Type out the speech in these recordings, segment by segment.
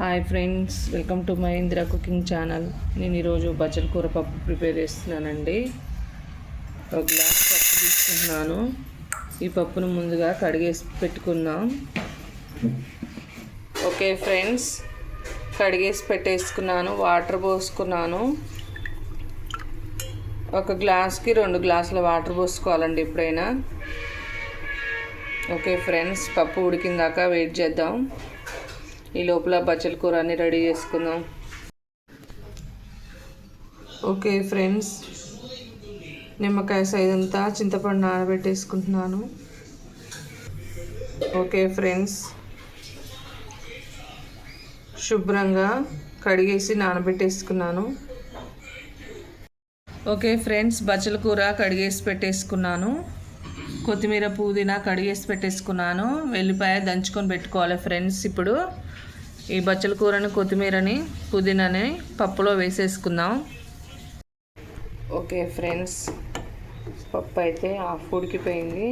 Hi friends welcome to my Indira cooking channel. నేను ఈరోజు బచ్చల కూర పప్పు ప్రిపేర్ చేస్తున్నానండి. ఒక గ్లాస్ పప్పు తీసుకుంటున్నాను. ఈ పప్పును ముందుగా కడిగేసి పెట్టుకుందాం. ఓకే ఫ్రెండ్స్ కడిగేసి పెట్టేసుకున్నాను వాటర్ పోసుకున్నాను. ఒక గ్లాస్కి రెండు గ్లాసుల వాటర్ పోసుకోవాలండి ఎప్పుడైనా. ఓకే ఫ్రెండ్స్ పప్పు ఉడికిందాక వెయిట్ చేద్దాం. ఈ లోపల బచ్చల కూర అన్ని రెడీ చేసుకుందాం. ఓకే ఫ్రెండ్స్ నిమ్మకాయ సైజ్ అంతా చింతపండు నానబెట్టేసుకుంటున్నాను. ఓకే ఫ్రెండ్స్ శుభ్రంగా కడిగేసి నానబెట్టేసుకున్నాను. ఓకే ఫ్రెండ్స్ బచ్చల కూర కడిగేసి పెట్టేసుకున్నాను. కొత్తిమీర పుదీనా కడిగేసి పెట్టేసుకున్నాను. వెల్లిపాయ దంచుకొని పెట్టుకోవాలి ఫ్రెండ్స్ ఇప్పుడు. ఈ బచ్చల కూరని కొత్తిమీరని పుదీనాని పప్పులో వేసేసుకుందాం. ఓకే ఫ్రెండ్స్ పప్పు అయితే హాఫ్ ఉడికిపోయింది.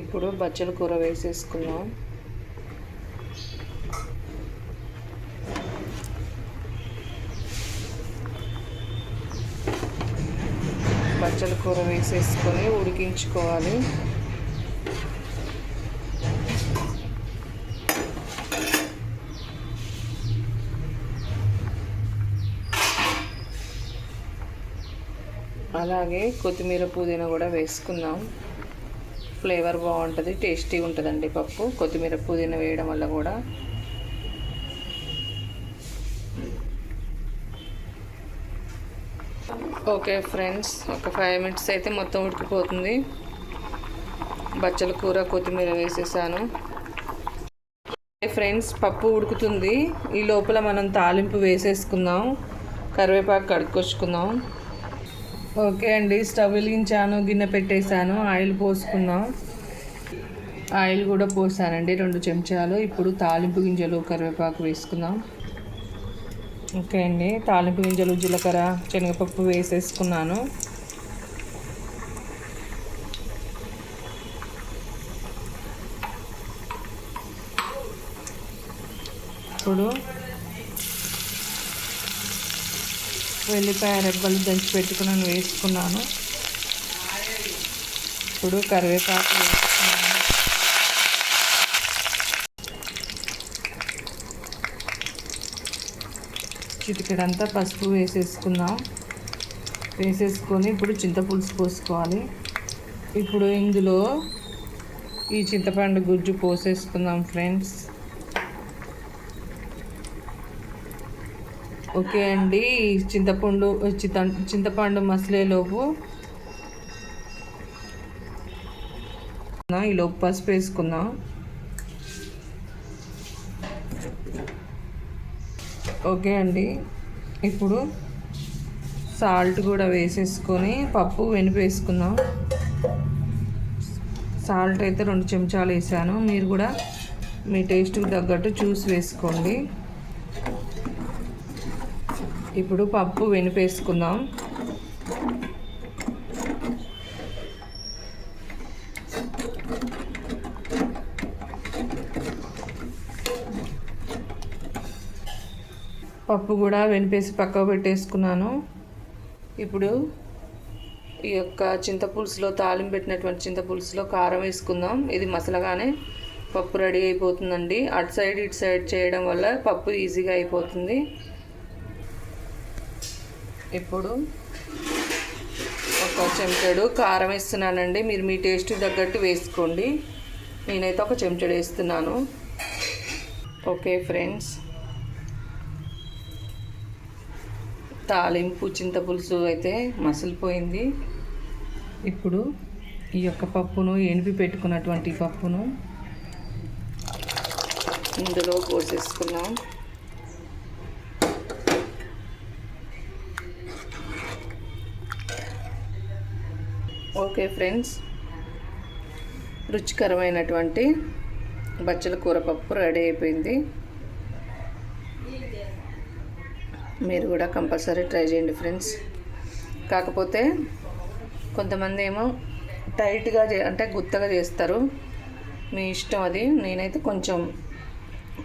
ఇప్పుడు బచ్చల కూర వేసేసుకుందాం. బచ్చల కూర వేసేసుకొని ఉడికించుకోవాలి. అలాగే కొత్తిమీర పుదీనా కూడా వేసుకుందాం. ఫ్లేవర్ బాగుంటుంది టేస్టీగా ఉంటుందండి పప్పు. కొత్తిమీర పుదీనా వేయడం వల్ల కూడా. ఓకే ఫ్రెండ్స్ ఒక ఫైవ్ మినిట్స్ అయితే మొత్తం ఉడికిపోతుంది. బచ్చల కూర కొత్తిమీర వేసేసాను. ఫ్రెండ్స్ పప్పు ఉడుకుతుంది. ఈ లోపల మనం తాలింపు వేసేసుకుందాం. కరివేపాకు కడుక్కొచ్చుకుందాం. ఓకే అండి స్టవ్ వెలిగించాను గిన్నె పెట్టేశాను ఆయిల్ పోసుకుందాం ఆయిల్ కూడా పోసానండి రెండు చెంచాలు. ఇప్పుడు తాలింపు గింజలు కరివేపాకు వేసుకుందాం. ఓకే అండి తాలింపు గింజలు జీలకర్ర శనగపప్పు వేసేసుకున్నాను. ఇప్పుడు వెల్లిపాయ రెబ్బలు దంచి పెట్టుకున్నాను వేసుకున్నాను. ఇప్పుడు కరివేపాకు వేసుకున్నాను. చిటికెడంతా పసుపు వేసేసుకుందాం. వేసేసుకొని ఇప్పుడు చింతపులుసు పోసుకోవాలి. ఇప్పుడు ఇందులో ఈ చింతపండు గుజ్జు పోసేసుకుందాం ఫ్రెండ్స్. ఓకే అండి. చింతపండు చింత చింతపండు మసలేలోపు ఈ లోపు పసుపు వేసుకుందాం ఓకే అండి. ఇప్పుడు సాల్ట్ కూడా వేసేసుకొని పప్పు వెనిపేసుకుందాం సాల్ట్ అయితే రెండు చెంచాలు వేసాను. మీరు కూడా మీ టేస్ట్కి తగ్గట్టు చూసి వేసుకోండి. ఇప్పుడు పప్పు వెనిపేసుకుందాం. పప్పు కూడా వెనిపేసి పక్కకు పెట్టేసుకున్నాను. ఇప్పుడు ఈ యొక్క చింతపులుసులో తాలింపు పెట్టినటువంటి చింతపులుసులో కారం వేసుకుందాం. ఇది మసలగానే పప్పు రెడీ అయిపోతుందండి. అటు సైడ్ ఇటు సైడ్ చేయడం వల్ల పప్పు ఈజీగా అయిపోతుంది. ఇప్పుడు ఒక చెంచాడు కారం వేస్తున్నానండి. మీరు మీ టేస్ట్ తగ్గట్టు వేసుకోండి. నేనైతే ఒక చెంచాడు వేస్తున్నాను. Okay friends. తాలింపు చింతపులుసు అయితే మసిలిపోయింది. ఇప్పుడు ఈ యొక్క పప్పును ఎనిపి పెట్టుకున్నటువంటి పప్పును ఇందులో పోసేసుకున్నాం ఓకే ఫ్రెండ్స్ రుచికరమైనటువంటి బచ్చల కూర పప్పు రెడీ అయిపోయింది. మీరు కూడా కంపల్సరీ ట్రై చేయండి ఫ్రెండ్స్ కాకపోతే కొంతమంది ఏమో టైట్గా చే అంటే గుత్తగా చేస్తారు. మీ ఇష్టం అది. నేనైతే కొంచెం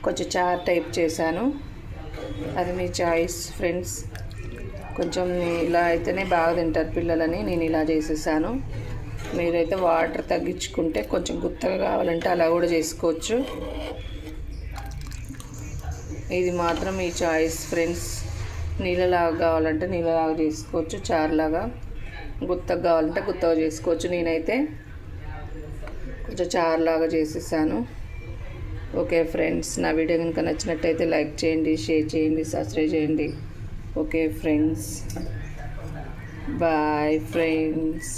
కొంచెం చార్ టైప్ చేశాను. అది మీ చాయిస్ ఫ్రెండ్స్ కొంచెం ఇలా అయితేనే బాగా తింటారు పిల్లలని నేను ఇలా చేసేసాను. మీరైతే వాటర్ తగ్గించుకుంటే కొంచెం గుత్తగా కావాలంటే అలా కూడా చేసుకోవచ్చు. ఇది మాత్రం మీ చాయిస్ ఫ్రెండ్స్. నీళ్ళలాగా కావాలంటే నీళ్ళలాగా చేసుకోవచ్చు చారులాగా. గుత్తగా కావాలంటే గుత్తగా చేసుకోవచ్చు నేనైతే. కొంచెం చారులాగా చేసేసాను. ఓకే ఫ్రెండ్స్ నా వీడియో కనుక నచ్చినట్టయితే లైక్ చేయండి షేర్ చేయండి సబ్స్క్రైబ్ చేయండి. Okay friends bye friends